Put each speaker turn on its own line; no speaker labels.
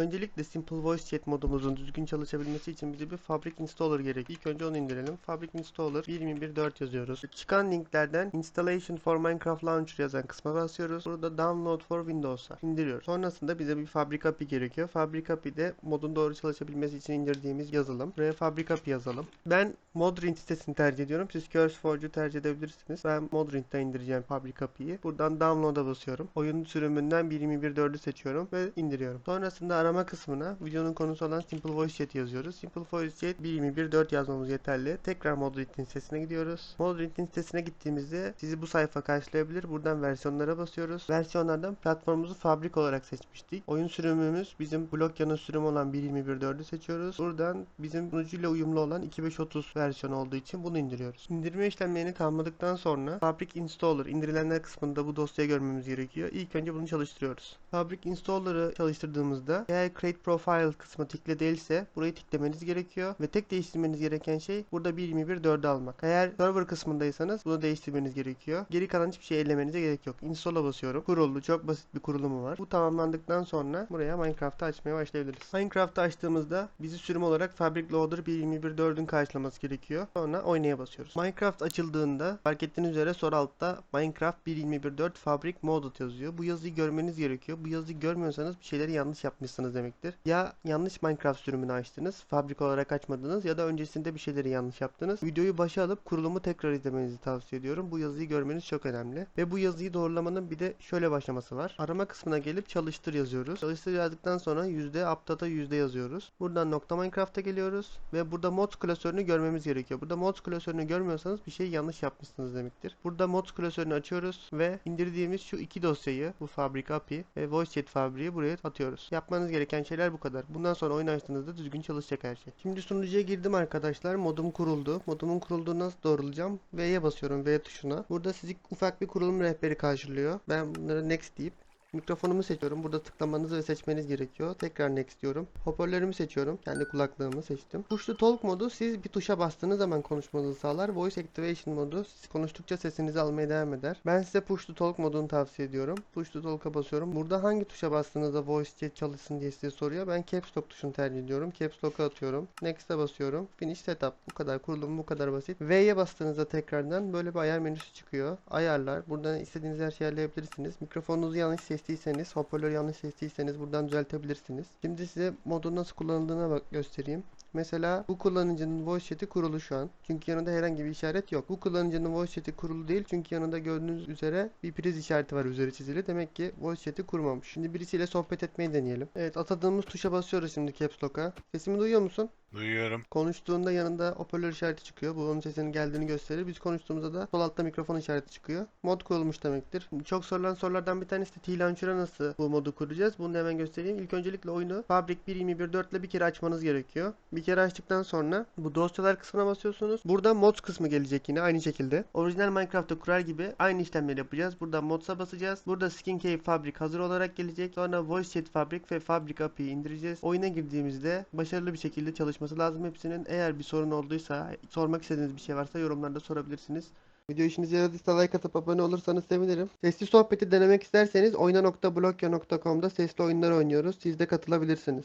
Öncelikle Simple Voice Chat modumuzun düzgün çalışabilmesi için bize bir Fabric Installer gerekiyor. İlk önce onu indirelim. Fabric Installer 2021.4 yazıyoruz. Çıkan linklerden Installation for Minecraft Launcher yazan kısma basıyoruz. Burada Download for Windows'a indiriyoruz. Sonrasında bize bir Fabric API gerekiyor. Fabric API'de modun doğru çalışabilmesi için indirdiğimiz yazılım. Buraya Fabric API yazalım. Ben Modrint sitesini tercih ediyorum. Siz CurseForge'u tercih edebilirsiniz. Ben Modrint'ten indireceğim Fabric API'yi. Buradan Download'a basıyorum. Oyun sürümünden 1.21.4'ü seçiyorum ve indiriyorum. Sonrasında arama kısmına videonun konusu olan Simple Voice Chat yazıyoruz. Simple Voice Chat 1.21.4 yazmamız yeterli. Tekrar Modrint'in sitesine gidiyoruz. Modrint'in sitesine gittiğimizde sizi bu sayfa karşılayabilir. Buradan versiyonlara basıyoruz. Versiyonlardan platformumuzu Fabric olarak seçmiştik. Oyun sürümümüz bizim Blokya'nın sürümü olan 1.21.4'ü seçiyoruz. Buradan bizim sunucuyla uyumlu olan 2530 versiyonu olduğu için bunu indiriyoruz. İndirme işlemlerini tamamladıktan sonra Fabric Installer indirilenler kısmında bu dosyayı görmemiz gerekiyor. İlk önce bunu çalıştırıyoruz. Fabric Installer'ı çalıştırdığımızda eğer Create Profile kısmı tıklı değilse burayı tıklameniz gerekiyor ve tek değiştirmeniz gereken şey burada 1.21.4'ü almak. Eğer server kısmındaysanız bunu değiştirmeniz gerekiyor. Geri kalan hiçbir şey ellemenize gerek yok. Install'a basıyorum. Kuruldu. Çok basit bir kurulumu var. Bu tamamlandıktan sonra buraya Minecraft'ı açmaya başlayabiliriz. Minecraft'ı açtığımızda bizi sürüm olarak Fabric Loader 1.21.4'ün karşılaması gerekiyor. Sonra oynaya basıyoruz. Minecraft açıldığında fark ettiğiniz üzere sol altta Minecraft 1.21.4 Fabric Modded yazıyor. Bu yazıyı görmeniz gerekiyor. Bu yazıyı görmüyorsanız bir şeyleri yanlış yapmışsınız demektir. Ya yanlış Minecraft sürümünü açtınız, fabrik olarak açmadınız ya da öncesinde bir şeyleri yanlış yaptınız. Videoyu başa alıp kurulumu tekrar izlemenizi tavsiye ediyorum. Bu yazıyı görmeniz çok önemli. Ve bu yazıyı doğrulamanın bir de şöyle başlaması var. Arama kısmına gelip çalıştır yazıyoruz. Çalıştır yazdıktan sonra yüzde update'a yüzde yazıyoruz. Buradan nokta Minecraft'a geliyoruz ve burada mods klasörünü görmemiz gerekiyor. Burada mods klasörünü görmüyorsanız bir şey yanlış yapmışsınız demektir. Burada mods klasörünü açıyoruz ve indirdiğimiz şu iki dosyayı bu Fabric API ve Voice Chat Fabric'i buraya atıyoruz. Yapmanız gereken şeyler bu kadar. Bundan sonra oyun açtığınızda düzgün çalışacak her şey. Şimdi sunucuya girdim arkadaşlar. Modum kuruldu. Modumun kurulduğunu nasıl doğrulayacağım? V'ye basıyorum V tuşuna. Burada sizi ufak bir kurulum rehberi karşılıyor. Ben bunlara next deyip Mikrofonumu seçiyorum. Burada tıklamanız ve seçmeniz gerekiyor. Tekrar next diyorum. Hoparlörümü seçiyorum. Kendi kulaklığımı seçtim. Push to talk modu siz bir tuşa bastığınız zaman konuşmanızı sağlar. Voice activation modu siz konuştukça sesinizi almaya devam eder. Ben size push to talk modunu tavsiye ediyorum. Push to talk'a basıyorum. Burada hangi tuşa bastığınızda voice chat çalışsın diye size soruyor. Ben caps lock tuşunu tercih ediyorum. Caps lock'a atıyorum. Next'e basıyorum. Finish setup. Bu kadar. Kurulum bu kadar basit. V'ye bastığınızda tekrardan böyle bir ayar menüsü çıkıyor. Ayarlar. Buradan istediğiniz her şeyi ayarlayabilirsiniz. Mikrofonunuzu yanlış seçtiyseniz, hoparlörü yanlış seçtiyseniz buradan düzeltebilirsiniz. Şimdi size modun nasıl kullanıldığına bak göstereyim. Mesela bu kullanıcının voice chat'i kurulu şu an. Çünkü yanında herhangi bir işaret yok. Bu kullanıcının voice chat'i kurulu değil. Çünkü yanında gördüğünüz üzere bir priz işareti var üzeri çizili. Demek ki voice chat'i kurmamış. Şimdi birisiyle sohbet etmeyi deneyelim. Evet atadığımız tuşa basıyoruz şimdi caps lock'a. Sesimi duyuyor musun?
Duyuyorum.
Konuştuğunda yanında hoparlör işareti çıkıyor. Bu onun sesinin geldiğini gösterir. Biz konuştuğumuzda da sol altta mikrofon işareti çıkıyor. Mod kurulmuş demektir. Çok sorulan sorulardan bir tanesi de T-Launcher'a nasıl bu modu kuracağız? Bunu hemen göstereyim. İlk öncelikle oyunu Fabric 1.21.4 ile bir kere açmanız gerekiyor. Bir kere açtıktan sonra bu dosyalar kısmına basıyorsunuz. Burada mods kısmı gelecek yine aynı şekilde. Orijinal Minecraft'ta kurar gibi aynı işlemleri yapacağız. Burada mods'a basacağız. Burada Skin Fabric hazır olarak gelecek. Sonra Voice Chat Fabric ve Fabric API'yi indireceğiz. Oyuna girdiğimizde başarılı bir şekilde çalışması lazım hepsinin. Eğer bir sorun olduysa, sormak istediğiniz bir şey varsa yorumlarda sorabilirsiniz. Video işinize yaradıysa like atıp abone olursanız sevinirim. Sesli sohbeti denemek isterseniz oyna.blogya.com'da sesli oyunlar oynuyoruz. Siz de katılabilirsiniz.